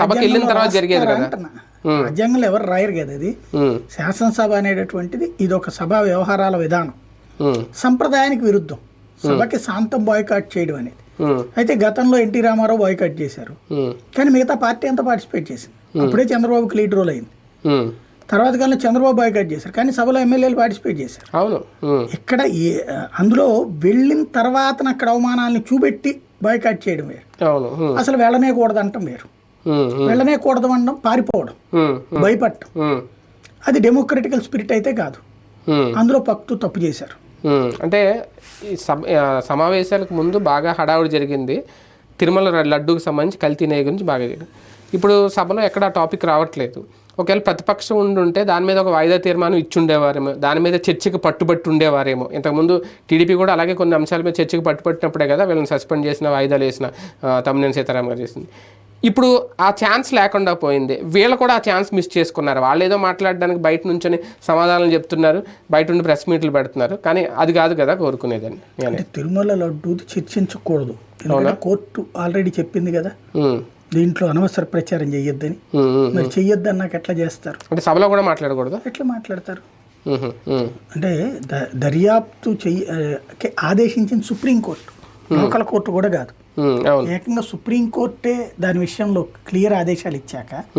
సభకి వెళ్ళిన తర్వాత జరిగేది కదా. రాజ్యాంగంలో ఎవరు రాయరు కదా అది శాసనసభ అనేటటువంటిది ఇది ఒక సభా వ్యవహారాల విధానం. సంప్రదాయానికి విరుద్ధం. సభకి శాంతం బాయ్కాట్ చేయడం అనేది. అయితే గతంలో ఎన్టీ రామారావు బాయ్కాట్ చేశారు. కానీ మిగతా పార్టీ అంతా పార్టిసిపేట్ చేసింది. అప్పుడే చంద్రబాబుకి లీడ్ రోల్ అయింది. తర్వాత కాలంలో చంద్రబాబు బాయ్కాట్ చేశారు. కానీ సభలో ఎమ్మెల్యేలు పార్టిసిపేట్ చేశారు. అవును. ఇక్కడ అందులో వెళ్ళిన తర్వాత అక్కడ అవమానాలను చూపెట్టి బాయ్కాట్ చేయడం వేరు. అసలు వెళ్ళనే కూడదు అంటాం వేరు. వెళ్ళనే కూడదు అనడం పారిపోవడం భయపడటం అది డెమోక్రటికల్ స్పిరిట్ అయితే కాదు. అందులో పక్తు తప్పు చేశారు. అంటే ఈ సమావేశాలకు ముందు బాగా హడావుడి జరిగింది. తిరుమల లడ్డూకి సంబంధించి కల్తీ నెయ్యి గురించి బాగా జరిగింది. ఇప్పుడు సభలో ఎక్కడ టాపిక్ రావట్లేదు. ఒకవేళ ప్రతిపక్షం ఉండుంటే దాని మీద ఒక వాయిదా తీర్మానం ఇచ్చి ఉండేవారేమో దాని మీద చర్చకు పట్టుబట్టి ఉండేవారేమో. ఇంతకుముందు టీడీపీ కూడా అలాగే కొన్ని అంశాల మీద చర్చకు పట్టుబట్టినప్పుడే కదా వీళ్ళని సస్పెండ్ చేసిన వాయిదాలు వేసిన తమ్మినేని సీతారాం గారు చేసింది. ఇప్పుడు ఆ ఛాన్స్ లేకుండా పోయింది. వీళ్ళు కూడా ఆ ఛాన్స్ మిస్ చేసుకున్నారు. వాళ్ళు ఏదో మాట్లాడడానికి బయట నుంచొని సమాధానం చెప్తున్నారు. బయట ఉండి ప్రెస్ మీట్లు పెడుతున్నారు. కానీ అది కాదు కదా కోరుకునేదని తిరుమల లడ్డూది చర్చించకూడదు. కోర్టు ఆల్రెడీ చెప్పింది కదా. దీంట్లో అనవసర ప్రచారం చెయ్యొద్దని. మరి చెయ్యొద్దని నాకు ఎట్లా చేస్తారు? అంటే సభలో కూడా మాట్లాడకూడదు? ఎట్లా మాట్లాడతారు? అంటే దర్యాప్తు చెయ్యి ఆదేశించింది సుప్రీంకోర్టు. లోకల్ కోర్టు కూడా కాదు. అవును. ఏకంగా సుప్రీంకోర్టే దాని విషయంలో క్లియర్ ఆదేశాలు ఇచ్చాక